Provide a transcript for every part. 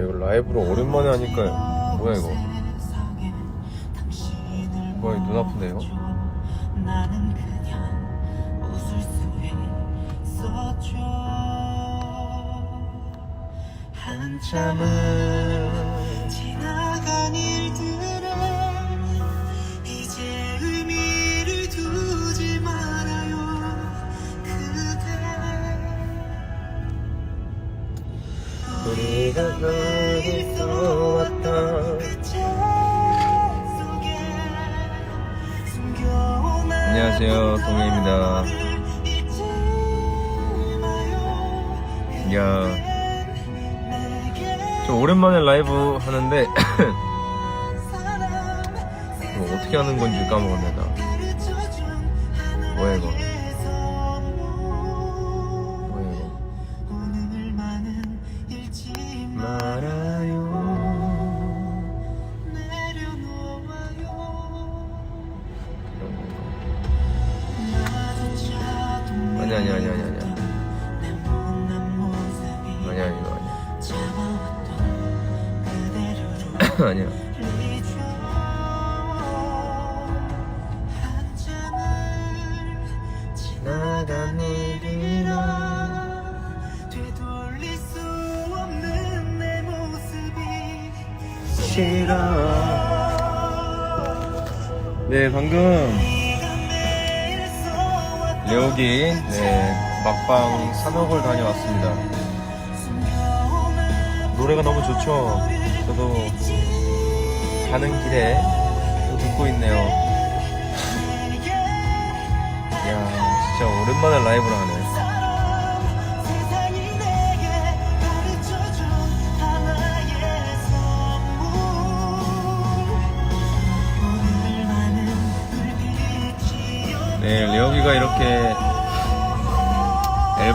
야 이거 라이브로 오랜만에 하니까 뭐야 이거? 뭐야 눈 아프네요? 한참은 안녕하세요, 동해입니다. 야, 좀 오랜만에 라이브 하는데 이거 어떻게 하는 건지 까먹었네 나. 뭐야 이거? 아니 아니 아니 아니 아니. 아니 아니 이거 아니야 아니야 싫어. 네 방금 레오기 네 막방 산옥을 다녀왔습니다. 노래가 너무 좋죠? 저도 가는 길에 또 듣고 있네요. 이야 진짜 오랜만에 라이브를 하네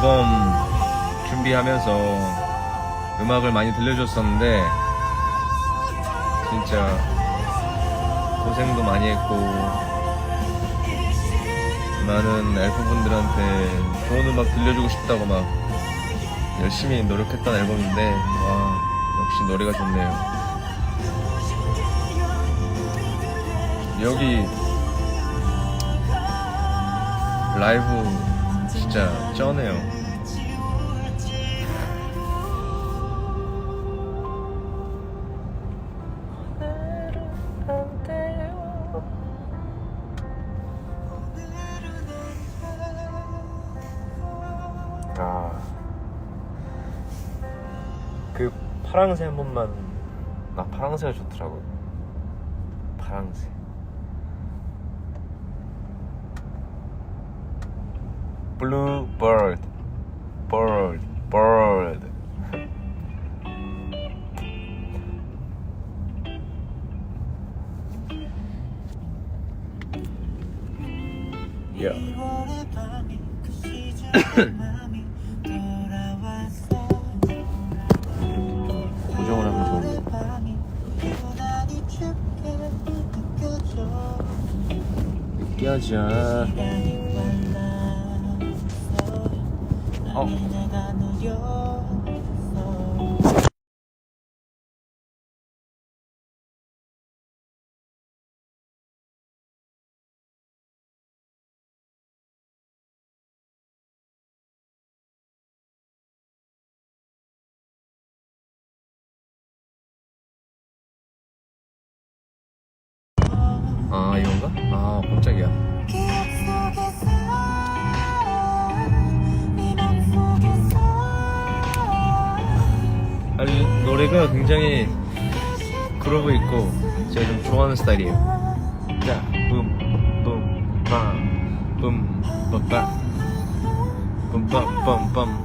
앨범 준비하면서 음악을 많이 들려줬었는데 진짜 고생도 많이 했고 많은 엘프분들한테 좋은 음악 들려주고 싶다고 막 열심히 노력했던 앨범인데 와 역시 노래가 좋네요. 여기 라이브 진짜 쩌네요 그 파랑새 한 번만 나 파랑새가 좋더라고. 파랑새. 블루 버드. 버드. 버드. 야. 시간이 빨랐어 아 이건가? 아 깜짝이야. 아니 노래가 굉장히 그러고 있고 제가 좀 좋아하는 스타일이에요. 자, 붐, 붐, 빰, 붐, 빰빰, 붐, 빰, 빰, 빰.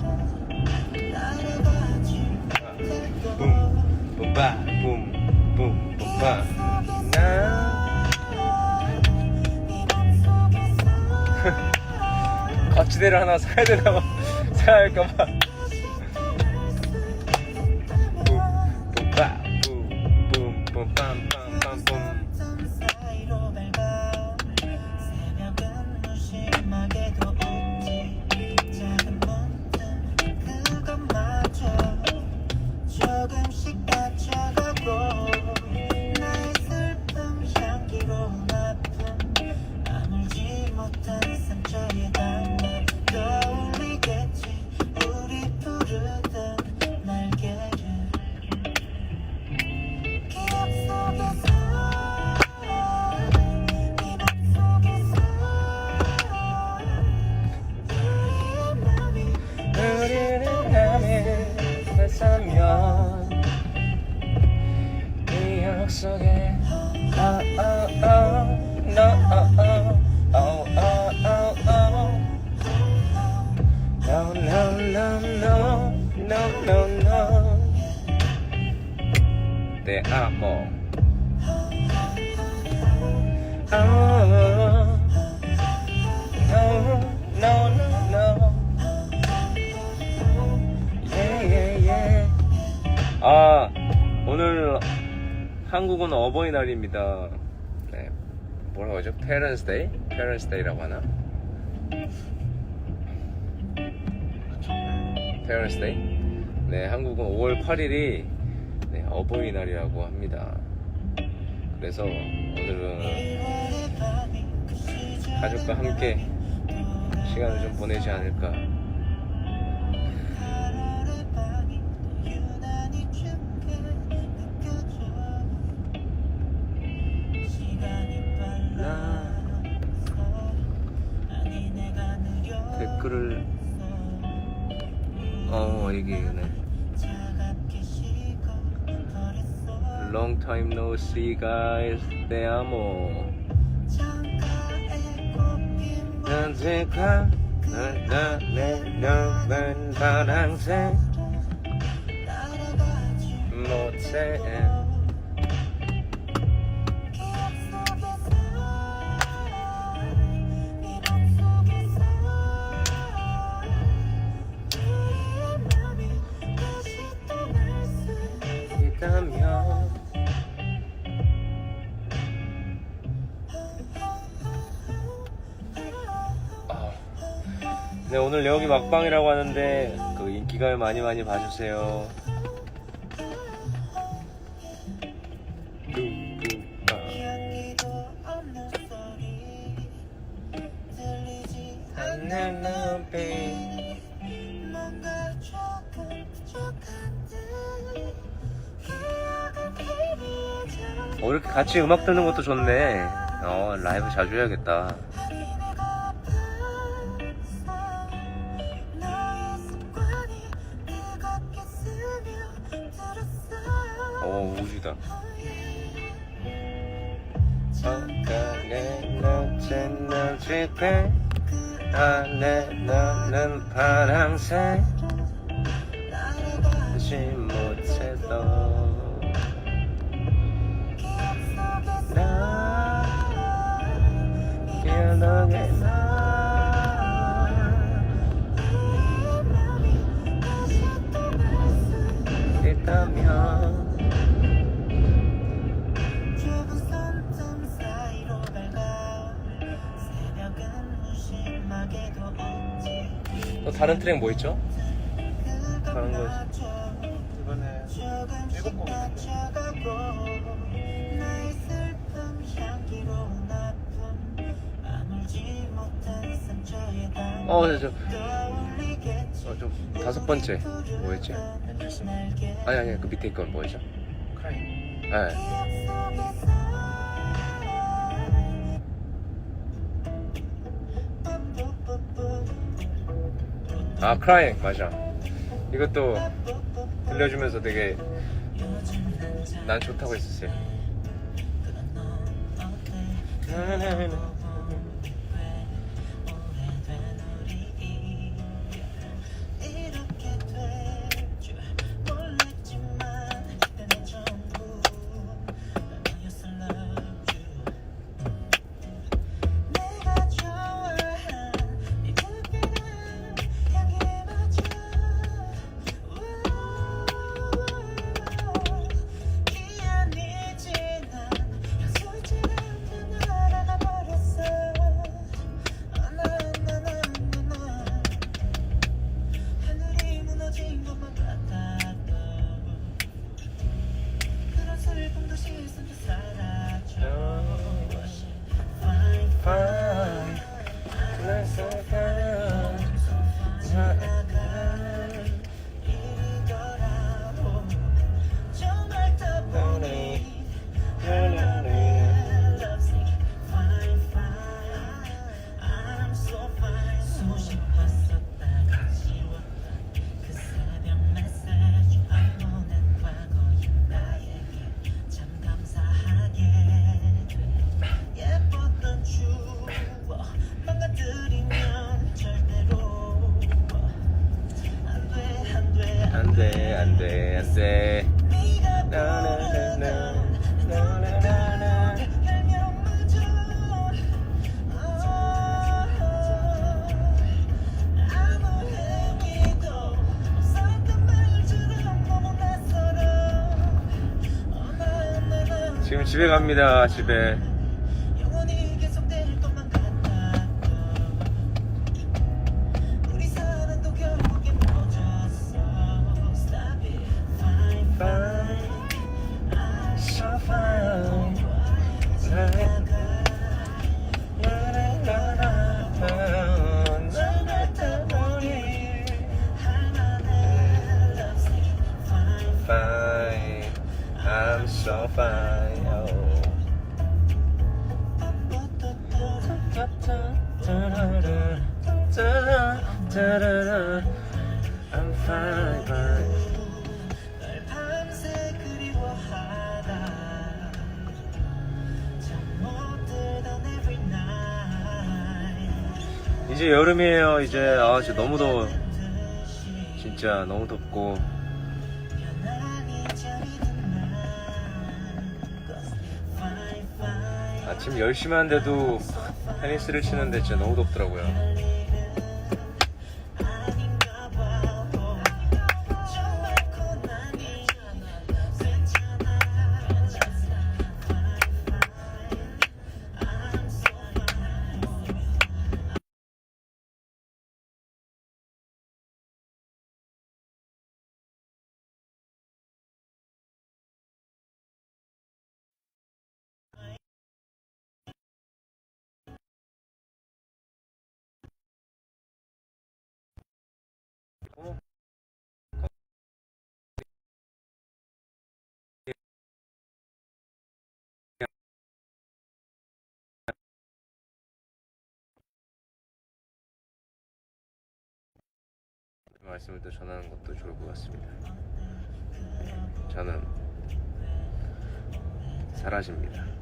거치대를 하나 사야 되나 봐. 사야 할까 봐 Te amo oh no no no no 예, 예, 예. 아, 오늘 한국은 어버이날입니다. 네. 뭐라고 하죠? Parents Day? Parents Day라고 하나? Parents Day? 네, 한국은 5월 8일이 네, 어버이날이라고 합니다. 그래서 오늘은 가족과 함께 시간을 좀 보내지 않을까 time no see guys. Te amo. 창 네 오늘 여기 막방이라고 하는데 그 인기가요 많이 많이 봐주세요 어, 이렇게 같이 음악 듣는 것도 좋네. 어, 라이브 자주 해야겠다. 낮이때 안에 나는 파랑색. 하지 못해도 다른 트랙 뭐 있죠? 다른 거 이번에 상처에 담아 어, 저, 저, 떠올리겠지 어, 좀 다섯 번째 뭐였지? 아니 아니 그 밑에 건 뭐였죠? 크라이. 네. 아 크라잉 맞아. 이것도 들려주면서 되게 난 좋다고 했었어요. 집에 갑니다 집에 이제 여름이에요 이제 아 진짜 너무 더워 진짜 너무 덥고. 아침 10시만 돼도 테니스를 치는데 진짜 너무 덥더라고요 말씀을 또 전하는 것도 좋을 것 같습니다. 저는 사라집니다